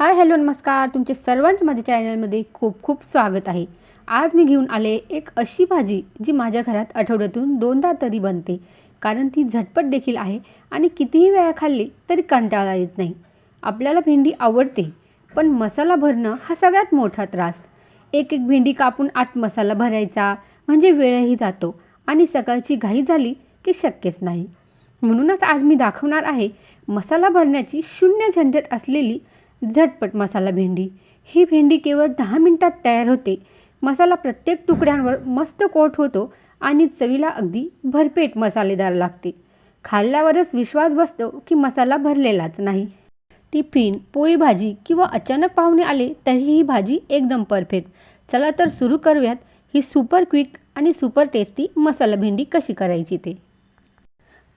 Hi hello नमस्कार तुमचे सर्वांच माझ्या चॅनलमध्ये खूप खूप स्वागत आहे. आज मी घेऊन आले एक अशी भाजी जी माझ्या घरात आठवड्यातून दोनदा तरी बनते. कारण ती झटपट देखील आहे आणि कितीही वेळा खाल्ली तरी कंटाळा येत नाही. आपल्याला भेंडी आवडते पण मसाला भरणं हा सगळ्यात मोठा त्रास. एक एक भेंडी कापून आत मसाला भरायचा म्हणजे वेळही जातो आणि सकाळची घाई झाली की शक्यच नाही. म्हणूनच आज मी दाखवणार आहे मसाला भरण्याची शून्य झंझट असलेली झटपट मसाला भेंडी. ही भेंडी केवळ दहा मिनटात तयार होते. मसाला प्रत्येक तुकड्यांवर मस्त कोट होतो आणि चवीला अगदी भरपेट मसालेदार लागते. खाल्ल्यावरच विश्वास बसतो की मसाला भरलेलाच नाही. टिफिन पोळी भाजी किंवा अचानक पाहुणे आले तरी ही भाजी एकदम परफेक्ट. चला तर सुरू करूयात ही सुपर क्विक आणि सुपर टेस्टी मसाला भेंडी कशी करायची ते.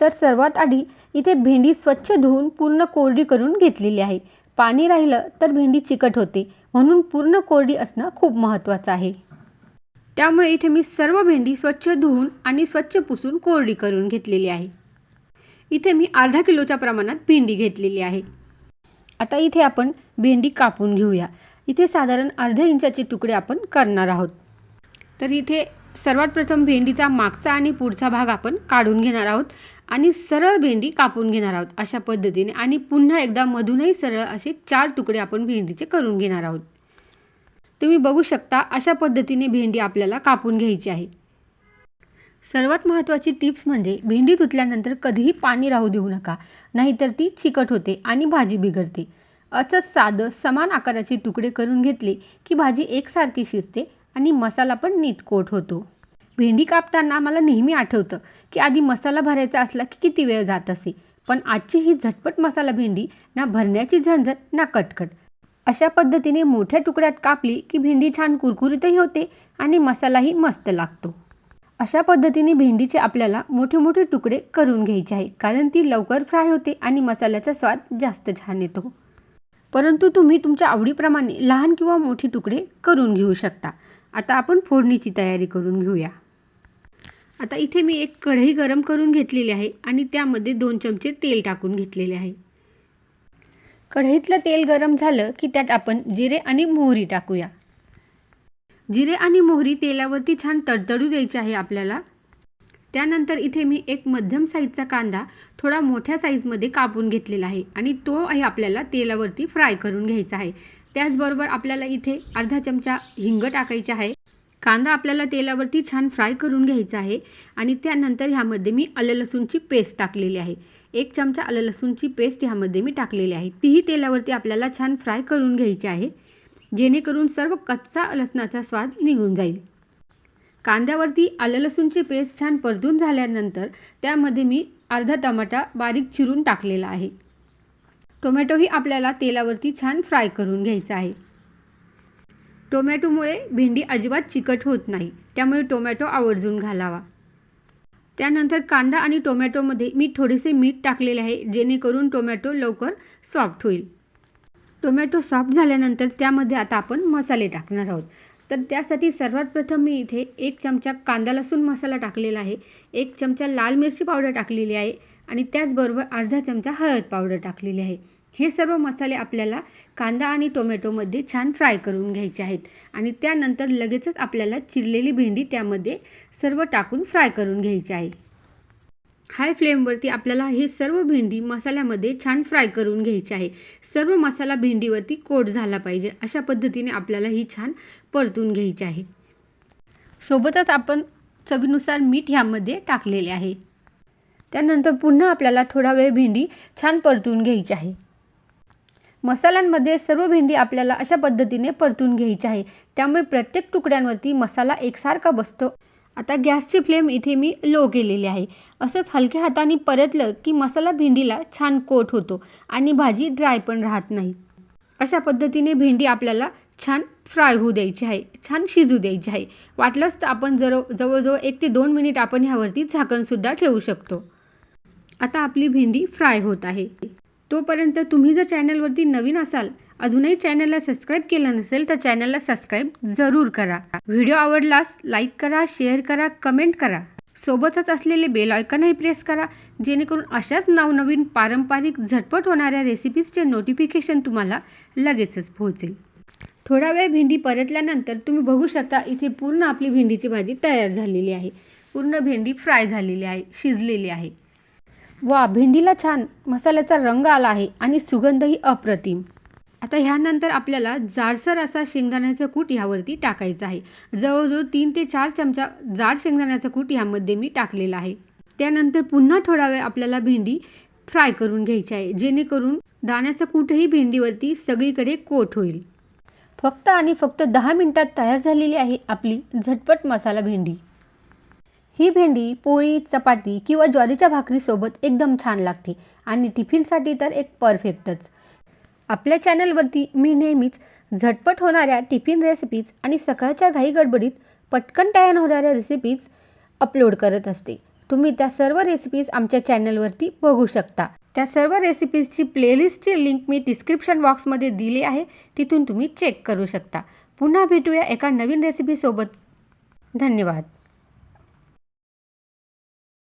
तर सर्वात आधी इथे भेंडी स्वच्छ धुवून पूर्ण कोरडी करून घेतलेली आहे. पाणी राहिलं तर भेंडी चिकट होते. म्हणून पूर्ण कोरडी असणं खूप महत्त्वाचं आहे. त्यामुळे इथे मी सर्व भेंडी स्वच्छ धुवून आणि स्वच्छ पुसून कोरडी करून घेतलेली आहे. इथे मी अर्धा किलोच्या प्रमाणात भेंडी घेतलेली आहे. आता इथे आपण भेंडी कापून घेऊया. इथे साधारण अर्ध्या इंचाचे तुकडे आपण करणार आहोत. तर इथे सर्वात प्रथम भेंडीचा मागचा आणि पुढचा भाग आपण काढून घेणार आहोत आणि सरळ भेंडी कापून घेणार आहोत अशा पद्धतीने आणि पुन्हा एकदा मधूनही सरळ असे चार तुकडे आपण भेंडीचे करून घेणार आहोत. तुम्ही बघू शकता अशा पद्धतीने भेंडी आपल्याला कापून घ्यायची आहे. सर्वात महत्त्वाची टिप्स म्हणजे भेंडी धुतल्यानंतर कधीही पाणी राहू देऊ नका नाहीतर ती चिकट होते आणि भाजी बिघडते. असंच साधं समान आकाराचे तुकडे करून घेतले की भाजी एकसारखी शिजते आणि मसाला पण नीट कोट होतो. भेंडी कापताना मला नेहमी आठवतं की आधी मसाला भरायचा असला की किती वेळ जात असे. पण आजची ही झटपट मसाला भेंडी ना भरण्याची झंझट ना कटकट. अशा पद्धतीने मोठ्या तुकड्यात कापली की भेंडी छान कुरकुरीतही होते आणि मसालाही मस्त लागतो. अशा पद्धतीने भेंडीचे आपल्याला मोठे मोठे तुकडे करून घ्यायचे आहे. कारण ती लवकर फ्राय होते आणि मसाल्याचा स्वाद जास्त छान येतो. परंतु तुम्ही तुमच्या आवडीप्रमाणे लहान किंवा मोठे तुकडे करून घेऊ शकता. आता आपण फोडणीची तयारी करून घेऊया. आता इथे मी एक कढई गरम करून घेतलेली आहे आणि त्यामध्ये दोन चमचे तेल टाकून घेतलेले आहे. कढईतलं तेल गरम झालं की त्यात आपण जिरे आणि मोहरी टाकूया. जिरे आणि मोहरी तेलावरती छान तडतडू द्यायची आहे आपल्याला. त्यानंतर इथे मी एक मध्यम साईजचा कांदा थोडा मोठ्या साईजमध्ये कापून घेतलेला आहे आणि तो आहे आपल्याला तेलावरती फ्राय करून घ्यायचा आहे. त्याचबरोबर आपल्याला इथे अर्धा चमचा हिंग टाकायचे आहे. कांदा आपल्याला तेलावरती छान फ्राय करून घ्यायचा आहे आणि त्यानंतर ह्यामध्ये मी आलं लसूणची पेस्ट टाकलेली आहे. एक चमचा आलं लसूणची पेस्ट ह्यामध्ये मी टाकलेली आहे. तीही तेलावरती आपल्याला छान फ्राय करून घ्यायची आहे. जेणेकरून सर्व कच्चा लसणाचा स्वाद निघून जाईल. कांद्यावरती आलं लसूणची पेस्ट छान परतून झाल्यानंतर त्यामध्ये मी अर्धा टमाटा बारीक चिरून टाकलेला आहे. टोमॅटोही आपल्याला तेलावरती छान फ्राय करून घ्यायचा आहे. टोमॅटोमुळे भेंडी अजिबात चिकट होत नाही त्यामुळे टोमॅटो आवर्जून घालावा. त्यानंतर कांदा आणि टोमॅटोमध्ये मी थोडेसे मीठ टाकलेले आहे जेणेकरून टोमॅटो लवकर सॉफ्ट होईल. टोमॅटो सॉफ्ट झाल्यानंतर त्यामध्ये आता आपण मसाले टाकणार आहोत. तर त्यासाठी सर्वात प्रथम मी इथे एक चमचा कांदा लसूण मसाला टाकलेला आहे. एक चमचा लाल मिरची पावडर टाकलेली आहे आणि त्याचबरोबर अर्धा चमचा हळद पावडर टाकलेली आहे. हे सर्व मसाले आपल्याला कांदा आणि टोमॅटोमध्ये छान फ्राय करून घ्यायचे आहेत आणि त्यानंतर लगेचच आपल्याला चिरलेली भेंडी त्यामध्ये सर्व टाकून फ्राय करून घ्यायची आहे. हाय फ्लेमवरती आपल्याला हे सर्व भेंडी मसाल्यामध्ये छान फ्राय करून घ्यायची आहे. सर्व मसाला भेंडीवरती कोट झाला पाहिजे अशा पद्धतीने आपल्याला ही छान परतून घ्यायची आहे. सोबतच आपण चवीनुसार मीठ ह्यामध्ये टाकलेले आहे. त्यानंतर पुन्हा आपल्याला थोडा वेळ भेंडी छान परतून घ्यायची आहे. मसाल्यांमध्ये सर्व भेंडी आपल्याला अशा पद्धतीने परतून घ्यायची आहे. त्यामुळे प्रत्येक तुकड्यांवरती मसाला एकसारखा बसतो आता गॅसची फ्लेम इथे मी लो केलेली आहे. असंच हलक्या हाताने परतलं की मसाला भेंडीला छान कोट होतो आणि भाजी ड्राय पण राहत नाही. अशा पद्धतीने भेंडी आपल्याला छान फ्राय होऊ द्यायची आहे छान शिजू द्यायची आहे. वाटलंच तर आपण जर जवळजवळ एक ते दोन मिनिट आपण ह्यावरती झाकणसुद्धा ठेवू शकतो. आता आपली भेंडी फ्राय होत आहे. तोपर्यंत तुम्ही जर चॅनलवरती नवीन असाल अजूनही चॅनलला सबस्क्राईब केलं नसेल तर चॅनलला सबस्क्राईब जरूर करा. व्हिडिओ आवडलास लाईक करा शेअर करा कमेंट करा. सोबतच असलेले बेल आयकॉनही प्रेस करा जेणेकरून अशाच नवनवीन पारंपरिक झटपट होणाऱ्या रेसिपीजचे नोटिफिकेशन तुम्हाला लगेचच पोहोचेल. थोडा वेळ भेंडी परतल्यानंतर तुम्ही बघू शकता इथे पूर्ण आपली भेंडीची भाजी तयार झालेली आहे. पूर्ण भेंडी फ्राय झालेली आहे शिजलेली आहे. वा भेंडीला छान मसाल्याचा रंग आला आहे आणि सुगंधही अप्रतिम. आता ह्यानंतर आपल्याला जाडसर असा शेंगदाण्याचं कूट ह्यावरती टाकायचं आहे. जवळजवळ तीन ते चार चमचा जाड शेंगदाण्याचं कूट ह्यामध्ये मी टाकलेलं आहे. त्यानंतर पुन्हा थोडा वेळ आपल्याला भेंडी फ्राय करून घ्यायची आहे. जेणेकरून दाण्याचं कूटही भेंडीवरती सगळीकडे कोट होईल. फक्त आणि फक्त दहा मिनटात तयार झालेली आहे आपली झटपट मसाला भेंडी. ही भेंडी पोळी चपाती किंवा ज्वारीच्या भाकरीसोबत एकदम छान लागते आणि टिफिनसाठी तर एक परफेक्टच आपल्या चॅनलवरती मी नेहमीच झटपट होणाऱ्या टिफिन रेसिपीज आणि सकाळच्या घाई गडबडीत पटकन तयार होणाऱ्या रेसिपीज अपलोड करत असते. तुम्ही त्या सर्व रेसिपीज आमच्या चॅनलवरती बघू शकता. त्या सर्व रेसिपीजची प्लेलिस्टची लिंक मी डिस्क्रिप्शन बॉक्समध्ये दिली आहे. तिथून तुम्ही चेक करू शकता. पुन्हा भेटूया एका नवीन रेसिपीसोबत धन्यवाद.